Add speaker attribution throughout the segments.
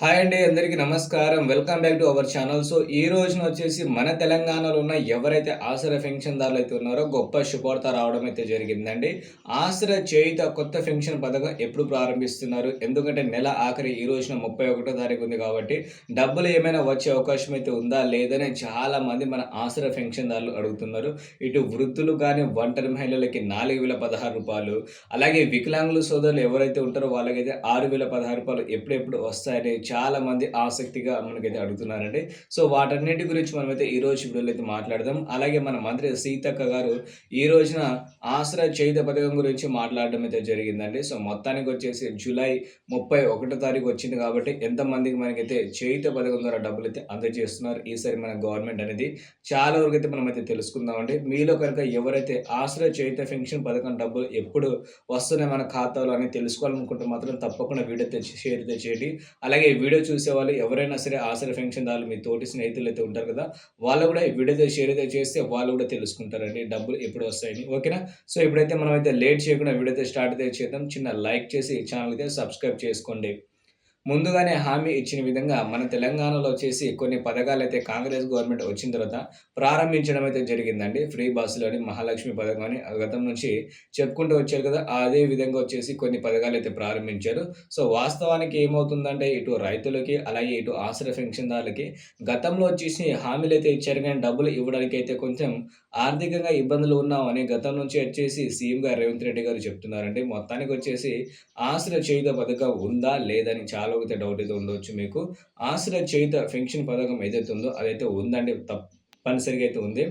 Speaker 1: Hi అండి అందరికీ నమస్కారం. Welcome back to our channel so ఈ రోజున వచ్చేసి మన తెలంగాణలో ఉన్న ఎవరైతే ఆసరా పెన్షన్దారులు అయితే ఉన్నారో గొప్ప శుభార్త రావడం అయితే జరిగిందండి. ఆసరా చేయుత కొత్త పెన్షన్ పథకం ఎప్పుడు ప్రారంభిస్తున్నారు? ఎందుకంటే నెల ఆఖరి ఈ రోజున ముప్పై ఒకటో తారీఖు ఉంది కాబట్టి డబ్బులు ఏమైనా వచ్చే అవకాశం అయితే ఉందా లేదని చాలా మంది మన ఆసరా పెన్షన్దారులు అడుగుతున్నారు. ఇటు వృద్ధులు కానీ ఒంటరి మహిళలకి నాలుగు వేల పదహారు రూపాయలు అలాగే వికలాంగులు సోదరులు ఎవరైతే ఉంటారో వాళ్ళకైతే ఆరు వేల పదహారు రూపాయలు ఎప్పుడెప్పుడు వస్తాయని చాలా మంది ఆసక్తిగా మనకైతే అడుగుతున్నారండి. సో వాటన్నిటి గురించి మనమైతే ఈ రోజు వీడియోలో అయితే మాట్లాడదాం. అలాగే మన మంత్రి సీతక్క గారు ఈ రోజున ఆసరా చేయుత పథకం గురించి మాట్లాడడం అయితే జరిగిందండి. సో మొత్తానికి వచ్చేసి జూలై ముప్పై ఒకటో తారీఖు వచ్చింది కాబట్టి ఎంతమందికి మనకైతే చేయుత పథకం ద్వారా డబ్బులు అయితే అందజేస్తున్నారు ఈసారి మన గవర్నమెంట్ అనేది చాలా వరకు అయితే మనం అయితే తెలుసుకుందామండి. మీలో కనుక ఎవరైతే ఆసరా చేయుత పెన్షన్ పథకం డబ్బులు ఎప్పుడు వస్తున్నాయి మన ఖాతాలో అని తెలుసుకోవాలనుకుంటే మాత్రం తప్పకుండా వీడియో తెచ్చి షేర్ చేయండి. అలాగే వీడియో చూసే వాళ్ళు ఎవరైనా సరే ఆసరా పెన్షన్ దారులు మీ తోటి స్నేహితులు అయితే ఉంటారు కదా వాళ్ళు కూడా ఈ వీడియో షేర్ అయితే చేస్తే వాళ్ళు కూడా తెలుసుకుంటారండి డబ్బులు ఎప్పుడు వస్తాయని. ఓకేనా? సో ఇప్పుడైతే మనం అయితే లేట్ చేయకుండా వీడియో అయితే స్టార్ట్ అయితే చేద్దాం. చిన్న లైక్ చేసి ఛానల్ అయితే సబ్స్క్రైబ్ చేసుకోండి. ముందుగానే హామీ ఇచ్చిన విధంగా మన తెలంగాణలో వచ్చేసి కొన్ని పథకాలు అయితే కాంగ్రెస్ గవర్నమెంట్ వచ్చిన తర్వాత ప్రారంభించడం అయితే జరిగిందండి. ఫ్రీ బస్సులోని మహాలక్ష్మి పథకం అని గతం నుంచి చెప్పుకుంటూ వచ్చారు కదా అదే విధంగా వచ్చేసి కొన్ని పథకాలు అయితే ప్రారంభించారు. సో వాస్తవానికి ఏమవుతుందంటే ఇటు రైతులకి అలాగే ఇటు ఆశ్రయ పెన్షన్దారులకి గతంలో వచ్చేసి హామీలు అయితే ఇచ్చారు కానీ డబ్బులు ఇవ్వడానికి అయితే కొంచెం ఆర్థికంగా ఇబ్బందులు ఉన్నామని గతం నుంచి వచ్చేసి సీఎం గారు రేవంత్ రెడ్డి గారు చెప్తున్నారండి. మొత్తానికి వచ్చేసి ఆశ్రయ చేయుత పథకం ఉందా లేదని చాలా అయితే డౌట్ అయితే ఉండవచ్చు మీకు. ఆశ్రయ చేత పెన్షన్ పథకం ఏదైతే ఉందో అదైతే ఉందండి. తప్ప తప్పనిసరిగా అయితే ఉంది.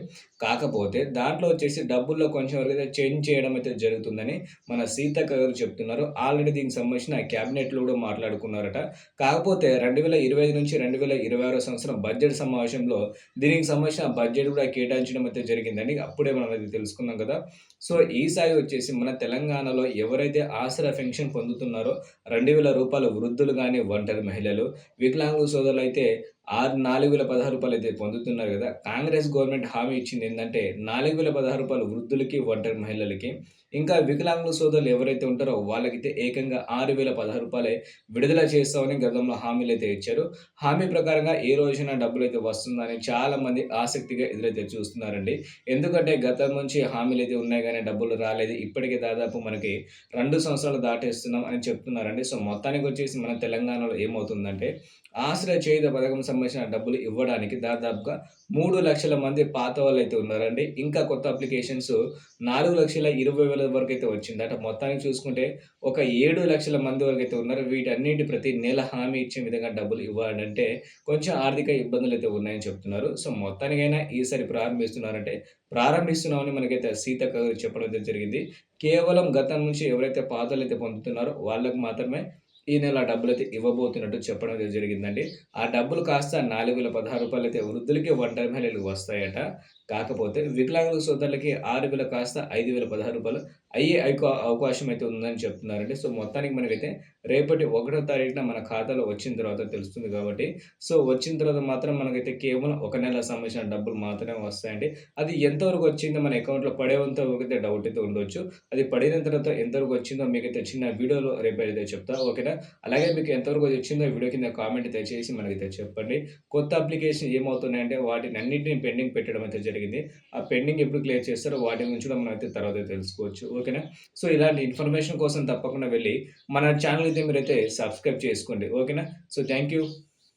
Speaker 1: కాకపోతే దాంట్లో వచ్చేసి డబ్బుల్లో కొంచెం వరకు అయితే చేంజ్ చేయడం అయితే జరుగుతుందని మన సీతక్క గారు చెప్తున్నారు. ఆల్రెడీ దీనికి సంబంధించిన క్యాబినెట్లో కూడా మాట్లాడుకున్నారట. కాకపోతే రెండు వేల ఇరవై నుంచి రెండు వేల ఇరవై ఆరో సంవత్సరం బడ్జెట్ సమావేశంలో దీనికి సంబంధించిన బడ్జెట్ కూడా కేటాయించడం అయితే జరిగిందని అప్పుడే మనం అయితే తెలుసుకున్నాం కదా. సో ఈసారి వచ్చేసి మన తెలంగాణలో ఎవరైతే ఆసరా పెన్షన్ పొందుతున్నారో రెండు వేల రూపాయల వృద్ధులు కానీ ఒంటరి మహిళలు వికలాంగు సోదరులు అయితే ఆరు నాలుగు వేల పదహారు రూపాయలు అయితే పొందుతున్నారు కదా. కాంగ్రెస్ గవర్నమెంట్ హామీ ఇచ్చింది ఏంటంటే నాలుగు వేల పదహారు రూపాయలు వృద్ధులకి ఒంటరి మహిళలకి ఇంకా వికలాంగుల సోదరులు ఎవరైతే ఉంటారో వాళ్ళకైతే ఏకంగా ఆరు వేల పదహారు రూపాయలే విడుదల చేస్తామని గతంలో హామీలు అయితే ఇచ్చారు. హామీ ప్రకారంగా ఏ రోజున డబ్బులు అయితే వస్తుందని చాలా మంది ఆసక్తిగా ఎదురైతే చూస్తున్నారండి. ఎందుకంటే గతం నుంచి హామీలు అయితే ఉన్నాయి కానీ డబ్బులు రాలేదు. ఇప్పటికే దాదాపు మనకి రెండు సంవత్సరాలు దాటేస్తున్నాం అని చెప్తున్నారండి. సో మొత్తానికి వచ్చేసి మన తెలంగాణలో ఏమవుతుందంటే ఆశ్రయ చేయుత పథకం సంబంధించిన డబ్బులు ఇవ్వడానికి దాదాపుగా మూడు లక్షల మంది పాత వాళ్ళు అయితే ఉన్నారండి. ఇంకా కొత్త అప్లికేషన్స్ నాలుగు లక్షల ఇరవై వేల వరకు అయితే వచ్చిందట మొత్తానికి చూసుకుంటే ఒక ఏడు లక్షల మంది వరకు అయితే ఉన్నారు. వీటన్నిటి ప్రతి నెల హామీ ఇచ్చే విధంగా డబ్బులు ఇవ్వాలంటే కొంచెం ఆర్థిక ఇబ్బందులు అయితే ఉన్నాయని చెప్తున్నారు. సో మొత్తానికైనా ఈసారి ప్రారంభిస్తున్నారంటే ప్రారంభిస్తున్నామని మనకైతే సీతక్క గారు చెప్పడం అయితే జరిగింది. కేవలం గతం నుంచి ఎవరైతే పాతలు అయితే పొందుతున్నారో వాళ్ళకు మాత్రమే ఈ నెల డబ్బులు అయితే ఇవ్వబోతున్నట్టు చెప్పడం అయితే జరిగిందండి. ఆ డబ్బులు కాస్త నాలుగు వేల పదహారు రూపాయలు అయితే వృద్ధులకి ఒంటరి మహిళలకు వస్తాయట. కాకపోతే వికలాంగుల సోదరులకి ఆరు వేల కాస్త ఐదు వేల పదహారు రూపాయలు అయ్యే అవకాశం అయితే ఉందని చెప్తున్నారండి. సో మొత్తానికి మనకైతే రేపటి ఒకటో తారీఖున మన ఖాతాలో వచ్చిన తర్వాత తెలుస్తుంది కాబట్టి సో వచ్చిన తర్వాత మాత్రం మనకైతే కేవలం ఒక నెల సంబంధించిన డబ్బులు మాత్రమే వస్తాయండి. అది ఎంతవరకు వచ్చిందో మన అకౌంట్లో పడేంత అయితే డౌట్ అయితే ఉండొచ్చు. అది పడిన తర్వాత ఎంతవరకు వచ్చిందో మీకైతే చిన్న వీడియోలో రేపు అయితే చెప్తా ఓకేనా? అలాగే మీకు ఎంతవరకు వచ్చిందో వీడియో కింద కామెంట్ అయితే చేసి మనకైతే చెప్పండి. కొత్త అప్లికేషన్ ఏమవుతున్నాయంటే వాటిని అన్నింటినీ పెండింగ్ పెట్టడం అయితే జరిగింది. ఆ పెండింగ్ ఎప్పుడు క్లియర్ చేస్తారో వాటి గురించి కూడా మనం అయితే తర్వాత తెలుసుకోవచ్చు ఓకేనా? సో ఇలాంటి ఇన్ఫర్మేషన్ కోసం తప్పకుండా వెళ్ళి మన ఛానల్ అయితే మీరైతే సబ్స్క్రైబ్ చేసుకోండి. ఓకేనా? So thank you.